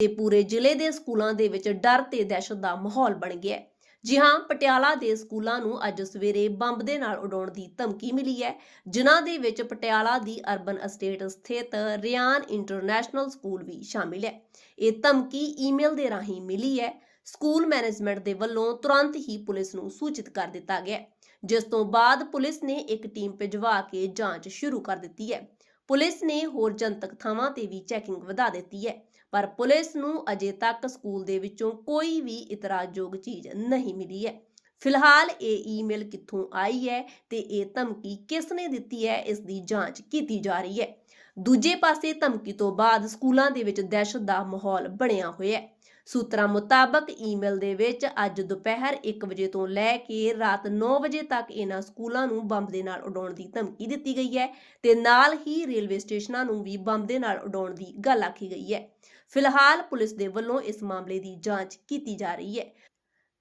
ਤੇ ਪੂਰੇ ਜ਼ਿਲ੍ਹੇ ਦੇ ਸਕੂਲਾਂ ਦੇ ਵਿੱਚ ਡਰ ਤੇ ਦਹਿਸ਼ਤ ਦਾ ਮਾਹੌਲ ਬਣ ਗਿਆ ਹੈ। ਜੀ ਹਾਂ, ਪਟਿਆਲਾ ਦੇ ਸਕੂਲਾਂ ਨੂੰ ਅੱਜ ਸਵੇਰੇ ਬੰਬ ਦੇ ਨਾਲ ਉਡਾਉਣ ਦੀ ਧਮਕੀ ਮਿਲੀ ਹੈ, ਜਿਨ੍ਹਾਂ ਦੇ ਵਿੱਚ ਪਟਿਆਲਾ ਦੀ ਅਰਬਨ ਅਸਟੇਟ ਸਥਿਤ ਰਿਆਨ ਇੰਟਰਨੈਸ਼ਨਲ ਸਕੂਲ ਵੀ ਸ਼ਾਮਿਲ ਹੈ। ਇਹ ਧਮਕੀ ਈਮੇਲ ਦੇ ਰਾਹੀਂ ਮਿਲੀ ਹੈ। ਸਕੂਲ ਮੈਨੇਜਮੈਂਟ ਦੇ ਵੱਲੋਂ ਤੁਰੰਤ ਹੀ ਪੁਲਿਸ ਨੂੰ ਸੂਚਿਤ ਕਰ ਦਿੱਤਾ ਗਿਆ ਜਿਸ ਤੋਂ ਬਾਅਦ ਪੁਲਿਸ ਨੇ ਇੱਕ ਟੀਮ ਭਿਜਵਾ ਕੇ ਜਾਂਚ ਸ਼ੁਰੂ ਕਰ ਦਿੱਤੀ ਹੈ। ਪੁਲਿਸ ਨੇ ਹੋਰ ਜਨਤਕ ਥਾਵਾਂ ਤੇ ਵੀ ਚੈਕਿੰਗ ਵਧਾ ਦਿੱਤੀ ਹੈ। ਪਰ ਪੁਲਿਸ ਨੂੰ ਅਜੇ ਤੱਕ ਸਕੂਲ ਦੇ ਵਿੱਚੋਂ ਕੋਈ ਵੀ ਇਤਰਾਜ਼ਯੋਗ ਚੀਜ਼ ਨਹੀਂ ਮਿਲੀ ਹੈ। ਫਿਲਹਾਲ ਇਹ ਈਮੇਲ ਕਿੱਥੋਂ ਆਈ ਹੈ ਤੇ ਇਹ ਧਮਕੀ ਕਿਸ ਨੇ ਦਿੱਤੀ ਹੈ, ਇਸ ਦੀ ਜਾਂਚ ਕੀਤੀ ਜਾ ਰਹੀ ਹੈ। ਦੂਜੇ ਪਾਸੇ ਧਮਕੀ ਤੋਂ ਬਾਅਦ ਸਕੂਲਾਂ ਦੇ ਵਿੱਚ ਦਹਿਸ਼ਤ ਦਾ ਮਾਹੌਲ ਬਣਿਆ ਹੋਇਆ ਹੈ। ਸੂਤਰਾਂ ਮੁਤਾਬਕ ਈਮੇਲ ਦੇ ਵਿੱਚ ਅੱਜ ਦੁਪਹਿਰ 1 ਵਜੇ ਤੋਂ ਲੈ ਕੇ ਰਾਤ 9 ਵਜੇ ਤੱਕ ਇਹਨਾਂ ਸਕੂਲਾਂ ਨੂੰ ਬੰਬ ਦੇ ਨਾਲ ਉਡਾਉਣ ਦੀ ਧਮਕੀ ਦਿੱਤੀ ਗਈ ਹੈ ਤੇ ਨਾਲ ਹੀ ਰੇਲਵੇ ਸਟੇਸ਼ਨਾਂ ਨੂੰ ਵੀ ਬੰਬ ਦੇ ਨਾਲ ਉਡਾਉਣ ਦੀ ਗੱਲ ਆਖੀ ਗਈ ਹੈ। ਫਿਲਹਾਲ ਪੁਲਿਸ ਦੇ ਵੱਲੋਂ ਇਸ ਮਾਮਲੇ ਦੀ ਜਾਂਚ ਕੀਤੀ ਜਾ ਰਹੀ ਹੈ।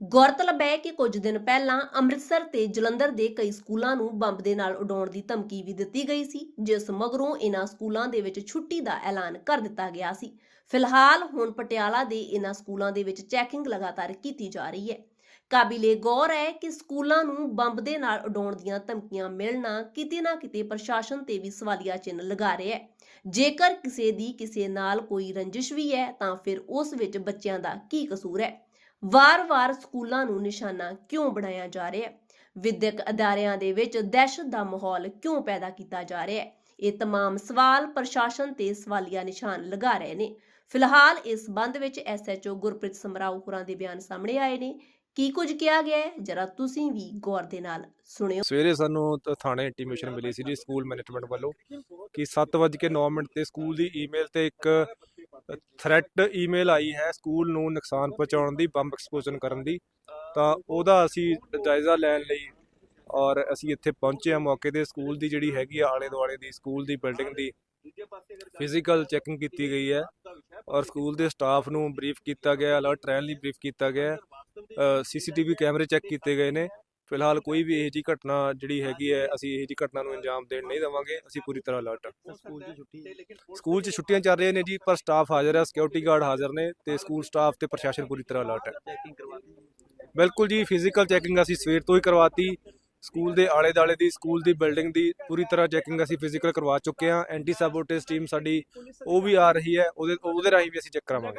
ਗੌਰਤਲਬ ਹੈ ਕਿ ਕੁਝ ਦਿਨ ਪਹਿਲਾਂ ਅੰਮ੍ਰਿਤਸਰ ਤੇ ਜਲੰਧਰ ਦੇ ਕਈ ਸਕੂਲਾਂ ਨੂੰ ਬੰਬ ਦੇ ਨਾਲ ਉਡਾਉਣ ਦੀ ਧਮਕੀ ਵੀ ਦਿੱਤੀ ਗਈ ਸੀ, ਜਿਸ ਮਗਰੋਂ ਇਹਨਾਂ ਸਕੂਲਾਂ ਦੇ ਵਿੱਚ ਛੁੱਟੀ ਦਾ ਐਲਾਨ ਕਰ ਦਿੱਤਾ ਗਿਆ ਸੀ। ਫਿਲਹਾਲ ਹੁਣ ਪਟਿਆਲਾ ਦੇ ਇਹਨਾਂ ਸਕੂਲਾਂ ਦੇ ਵਿੱਚ ਚੈਕਿੰਗ ਲਗਾਤਾਰ ਕੀਤੀ ਜਾ ਰਹੀ ਹੈ। ਕਾਬਿਲੇ ਗੌਰ ਹੈ ਕਿ ਸਕੂਲਾਂ ਨੂੰ ਬੰਬ ਦੇ ਨਾਲ ਉਡਾਉਣ ਦੀਆਂ ਧਮਕੀਆਂ ਮਿਲਣਾ ਕਿਤੇ ਨਾ ਕਿਤੇ ਪ੍ਰਸ਼ਾਸਨ ਤੇ ਵੀ ਸਵਾਲੀਆ ਚਿੰਨ੍ਹ ਲਗਾ ਰਿਹਾ ਹੈ। ਜੇਕਰ ਕਿਸੇ ਦੀ ਕਿਸੇ ਨਾਲ ਕੋਈ ਰੰਜਿਸ਼ ਵੀ ਹੈ, ਤਾਂ ਫਿਰ ਉਸ ਵਿੱਚ ਬੱਚਿਆਂ ਦਾ ਕੀ ਕਸੂਰ ਹੈ? ਵਾਰ-ਵਾਰ ਸਕੂਲਾਂ ਨੂੰ ਨਿਸ਼ਾਨਾ ਕਿਉਂ ਬਣਾਇਆ ਜਾ ਰਿਹਾ ਹੈ ਵਿਦਿਅਕ ਅਦਾਰਿਆਂ ਦੇ ਵਿੱਚ ਦਹਿਸ਼ਤ ਦਾ ਮਾਹੌਲ ਕਿਉਂ ਪੈਦਾ ਕੀਤਾ ਜਾ ਰਿਹਾ ਹੈ ਇਹ तमाम ਸਵਾਲ ਪ੍ਰਸ਼ਾਸਨ ਤੇ ਸਵਾਲੀਆ ਨਿਸ਼ਾਨ ਲਗਾ ਰਹੇ ਨੇ ਫਿਲਹਾਲ ਇਸ ਸੰਬੰਧ ਵਿੱਚ ਐਸਐਚਓ ਗੁਰਪ੍ਰੀਤ ਸਮਰਾਓ ਹੋਰਾਂ ਦੇ ਬਿਆਨ ਸਾਹਮਣੇ ਆਏ ਨੇ ਕੀ ਕੁਝ ਕਿਹਾ ਗਿਆ ਹੈ ਜਰਾ ਤੁਸੀਂ ਵੀ ਗੌਰ ਦੇ ਨਾਲ ਸੁਣਿਓ ਸਵੇਰੇ ਸਾਨੂੰ ਤ- ਥਾਣੇ ਇੰਟੀਮੇਸ਼ਨ ਮਿਲੀ ਸੀ ਜੀ ਸਕੂਲ ਮੈਨੇਜਮੈਂਟ ਵੱਲੋਂ ਕਿ 7:09 ਮਿੰਟ ਤੇ ਸਕੂਲ ਦੀ ਈਮੇਲ ਤੇ ਇੱਕ ਥ੍ਰੈਟ ਈਮੇਲ ਆਈ ਹੈ ਸਕੂਲ ਨੂੰ ਨੁਕਸਾਨ ਪਹੁੰਚਾਉਣ ਦੀ, ਬੰਬ ਐਕਸਪਲੋਜ਼ਨ ਕਰਨ ਦੀ। ਤਾਂ ਉਹਦਾ ਅਸੀਂ ਜਾਇਜ਼ਾ ਲੈਣ ਲਈ ਔਰ ਅਸੀਂ ਇੱਥੇ ਪਹੁੰਚੇ ਹਾਂ। ਮੌਕੇ ਤੇ ਸਕੂਲ ਦੀ ਜਿਹੜੀ ਹੈਗੀ ਆ, ਆਲੇ ਦੁਆਲੇ ਦੀ, ਸਕੂਲ ਦੀ ਬਿਲਡਿੰਗ ਦੀ ਫਿਜ਼ੀਕਲ ਚੈਕਿੰਗ ਕੀਤੀ ਗਈ ਹੈ ਔਰ ਸਕੂਲ ਦੇ ਸਟਾਫ ਨੂੰ ਬਰੀਫ ਕੀਤਾ ਗਿਆ ਅਲਰਟ ਰਹਿਣ ਲਈ ਬਰੀਫ ਕੀਤਾ ਗਿਆ। ਸੀਸੀਟੀਵੀ ਕੈਮਰੇ ਚੈੱਕ ਕੀਤੇ ਗਏ ਨੇ। ਫਿਲਹਾਲ ਕੋਈ ਵੀ ਇਹੋ ਜਿਹੀ ਘਟਨਾ ਜਿਹੜੀ ਹੈਗੀ ਹੈ ਅਸੀਂ ਇਹੋ ਜਿਹੀ ਘਟਨਾ ਨੂੰ ਅੰਜਾਮ ਦੇਣ ਨਹੀਂ ਦੇਵਾਂਗੇ ਅਸੀਂ ਪੂਰੀ ਤਰ੍ਹਾਂ ਅਲਰਟ ਹਾਂ ਸਕੂਲ ਦੀ ਛੁੱਟੀ ਸਕੂਲ 'ਚ ਛੁੱਟੀਆਂ ਚੱਲ ਰਹੀਆਂ ਨੇ ਜੀ ਪਰ ਸਟਾਫ ਹਾਜ਼ਰ ਹੈ ਸਿਕਿਉਰਿਟੀ ਗਾਰਡ ਹਾਜ਼ਰ ਨੇ ਤੇ ਸਕੂਲ ਸਟਾਫ ਤੇ ਪ੍ਰਸ਼ਾਸਨ ਪੂਰੀ ਤਰ੍ਹਾਂ ਅਲਰਟ ਹੈ ਬਿਲਕੁਲ ਜੀ ਫਿਜ਼ੀਕਲ ਚੈਕਿੰਗ ਅਸੀਂ ਸਵੇਰ ਤੋਂ ਹੀ ਕਰਵਾਤੀ। ਸਕੂਲ ਦੇ ਆਲੇ ਦਾਲੇ ਦੀ ਸਕੂਲ ਦੀ ਬਿਲਡਿੰਗ ਦੀ ਪੂਰੀ ਤਰ੍ਹਾਂ ਚੈਕਿੰਗ ਅਸੀਂ ਫਿਜ਼ੀਕਲ ਕਰਵਾ ਚੁੱਕੇ ਹਾਂ। ਐਂਟੀ ਸੈਬੋਟੇਜ ਟੀਮ ਸਾਡੀ ਉਹ ਵੀ ਆ ਰਹੀ ਹੈ ਉਹਦੇ ਉਹਦੇ ਰਾਹੀਂ ਵੀ ਅਸੀਂ ਚੈੱਕ ਕਰਾਵਾਂਗੇ।